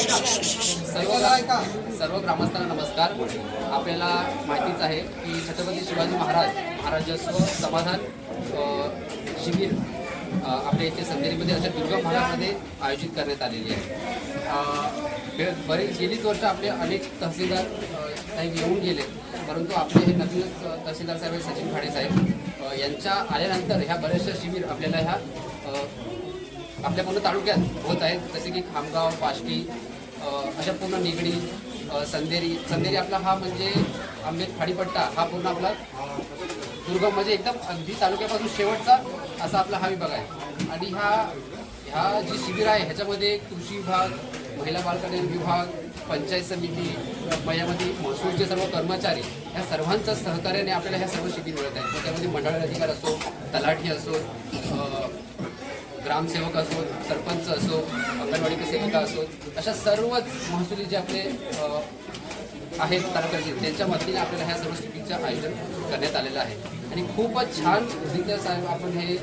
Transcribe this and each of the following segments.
सर्व सर्व ग्रामस्थांना नमस्कार. आपल्याला माहितीच आहे की छत्रपती शिवाजी महाराज महाराजस्व समाधान शिबिर आपल्या इथे संदेरीमध्ये अशा दुर्गम भागामध्ये आयोजित करण्यात आलेली आहे. बरेच गेलीच वर्ष आपले अनेक तहसीलदार साहेब काही येऊन गेले परंतु आपले हे नवीनच तहसीलदार साहेब सचिन खाडे साहेब यांच्या आल्यानंतर ह्या बऱ्याचशा शिबिर आपल्याला ह्या आपल्या पूर्ण तालुक्यात होत आहेत. जसे की खामगाव पाष्टी अशा पूर्ण निगडी संदेरी. संदेरी आपला हा म्हणजे आंबेत खाडीपट्टा हा पूर्ण आपला दुर्गम म्हणजे एकदम अगदी तालुक्यापासून शेवटचा असा आपला हा विभाग आहे. आणि ह्या ह्या जी शिबिर आहे ह्याच्यामध्ये कृषी विभाग महिला बालकल्याण विभाग पंचायत समिती अ, यामध्ये महसूलचे सर्व कर्मचारी ह्या सर्वांच्या सहकार्याने आपल्याला ह्या सर्व शिबिर मिळत आहेत. त्यामध्ये मंडळ अधिकार असो तलाठी असो ग्रामसेवक असो सरपंच असो अंगणवाडी सेविका असो अशा सर्वच महसुली जे आपले आहेत तालुक्याचे त्यांच्या वतीने आपल्याला ह्या सर्व शिबिरचं आयोजन करण्यात आलेलं आहे. आणि खूपच छान रित्या साहेब आपण हे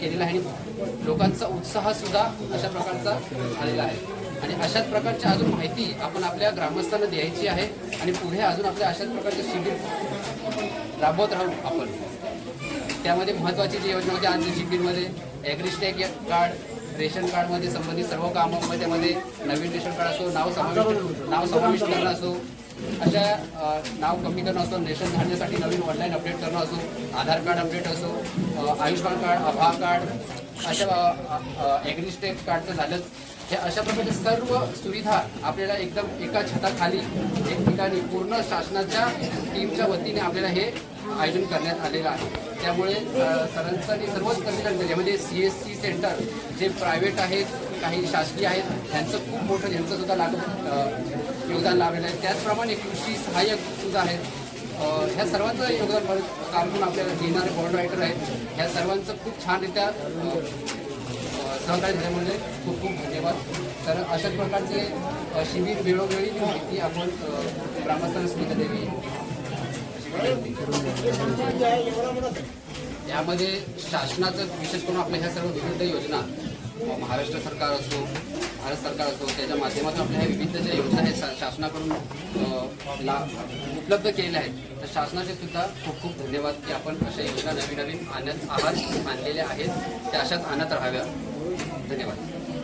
केलेलं आहे आणि लोकांचा उत्साहसुद्धा अशा प्रकारचा झालेला आहे. आणि अशाच प्रकारची अजून माहिती आपण आपल्या ग्रामस्थांना द्यायची आहे आणि पुढे अजून आपल्या अशाच प्रकारचे शिबिर राबवत राहू आपण. त्यामध्ये महत्त्वाची जी योजना होती आज शिबिरमध्ये ॲग्रिस्टॅग कार्ड रेशन कार्डमध्ये संबंधित सर्व कामं त्यामध्ये नवीन रेशन कार्ड असो नाव समाविष्ट नाव समाविष्ट करणं असो अशा नाव कमी करणं असो रेशन धाडण्यासाठी नवीन ऑनलाईन अपडेट करणं असो आधार कार्ड अपडेट असो आयुष्मान आयुष्यमान कार्ड आभा कार्ड अशा ॲग्रिस्टॅग कार्डचं झालंच. हे अशा प्रकारच्या सर्व सुविधा आपल्याला एकदम एका छताखाली एक ठिकाणी पूर्ण शासनाच्या टीमच्या वतीने आपल्याला हे आयोजन करण्यात आलेलं आहे. त्यामुळे सरांचं आणि सर्वच कर्मचारी म्हणजे सी एस सी सेंटर जे प्रायव्हेट आहेत काही शासकीय आहेत त्यांचं खूप मोठं यांचं सुद्धा लाभ योगदान लाभलेलं आहे. त्याचप्रमाणे कृषी सहाय्यक सुद्धा आहेत. ह्या सर्वांचं योगदान काम करून आपल्याला देणारे बॉर्ड रायटर आहेत. ह्या सर्वांचं खूप छानरित्या सहकार्य झाल्यामुळे खूप खूप धन्यवाद. तर अशाच प्रकारचे शिबिर वेळोवेळी माहिती आपण अ, ग्रामस्थांना देवी द्यावी यामध्ये शासनाचं विशेष करून आपल्या ह्या सर्व विविध योजना महाराष्ट्र सरकार असो भारत सरकार असो त्याच्या माध्यमातून आपल्या ह्या विविध ज्या योजना आहेत शा- शासनाकडून ला उपलब्ध केलेल्या आहेत तर शासनाचे सुद्धा खूप खूप धन्यवाद की आपण अशा योजना नवीन नवीन आणत आहात आणलेल्या आहेत त्या अशाच आणत राहाव्या धन्यवाद.